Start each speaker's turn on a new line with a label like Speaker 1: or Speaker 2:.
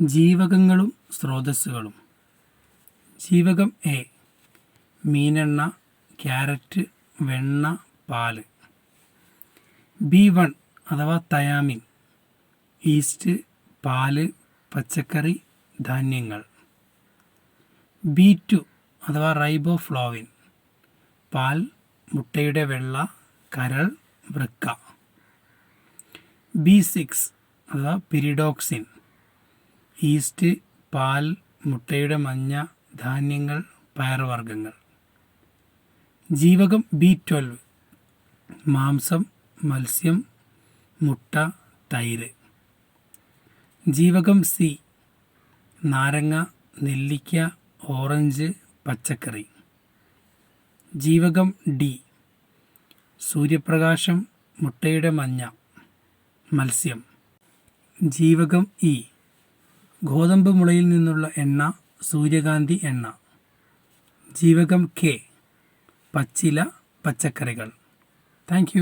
Speaker 1: ജീവകങ്ങളും സ്രോതസ്സുകളും. ജീവകം A മീനെണ്ണ carrot വെണ്ണ പാൽ. ബി വൺ അഥവാ തയാമിൻ ഈസ്റ്റ് പാൽ പച്ചക്കറി ധാന്യങ്ങൾ. ബി ടു അഥവാ റൈബോഫ്ലോവിൻ പാൽ മുട്ടയുടെ വെള്ള കരൾ വൃക്ക. ബി സിക്സ് അഥവാ പിരിഡോക്സിൻ ഈസ്റ്റ് പാൽ മുട്ടയുടെ മഞ്ഞ ധാന്യങ്ങൾ പയറുവർഗങ്ങൾ. ജീവകം ബി ട്വൽവ്. മാംസം മത്സ്യം മുട്ട തൈര്. ജീവകം സി. നാരങ്ങ നെല്ലിക്ക ഓറഞ്ച് പച്ചക്കറി. ജീവകം ഡി. സൂര്യപ്രകാശം മുട്ടയുടെ മഞ്ഞ. മത്സ്യം. ജീവകം ഇ. ഗോതമ്പ് മുളയിൽ നിന്നുള്ള എണ്ണ സൂര്യകാന്തി എണ്ണ. ജീവകം കെ. പച്ചില പച്ചക്കറികൾ. താങ്ക്